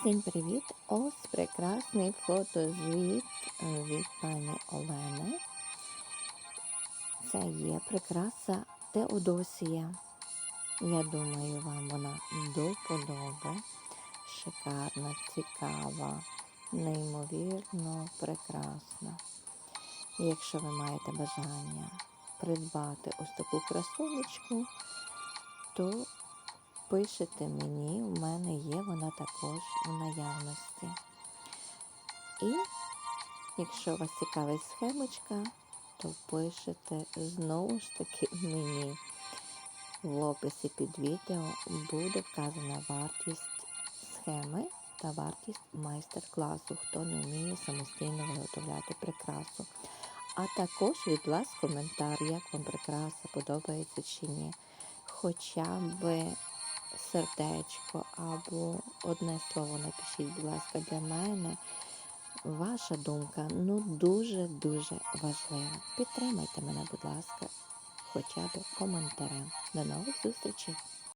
Всім привіт! Ось прекрасний фотозвіт е, від пані Олени. Це є прикраса Теодосія. Я думаю, вам вона до подоби. Шикарна, цікава, неймовірно прекрасна. Якщо ви маєте бажання придбати ось таку красунечку, то пишете мені, у мене є також у наявності. І якщо вас цікавить схемочка, то пишете знову ж таки мені. В описі під відео буде вказана вартість схеми та вартість майстер-класу, хто не вміє самостійно виготовляти прикрасу. А також від вас коментар, як вам прикраса подобається чи ні. Хоча б сердечко або одне слово напишіть, будь ласка, для мене. Ваша думка ну дуже-дуже важлива. Підтримайте мене, будь ласка, хоча б коментарем. До нових зустрічей!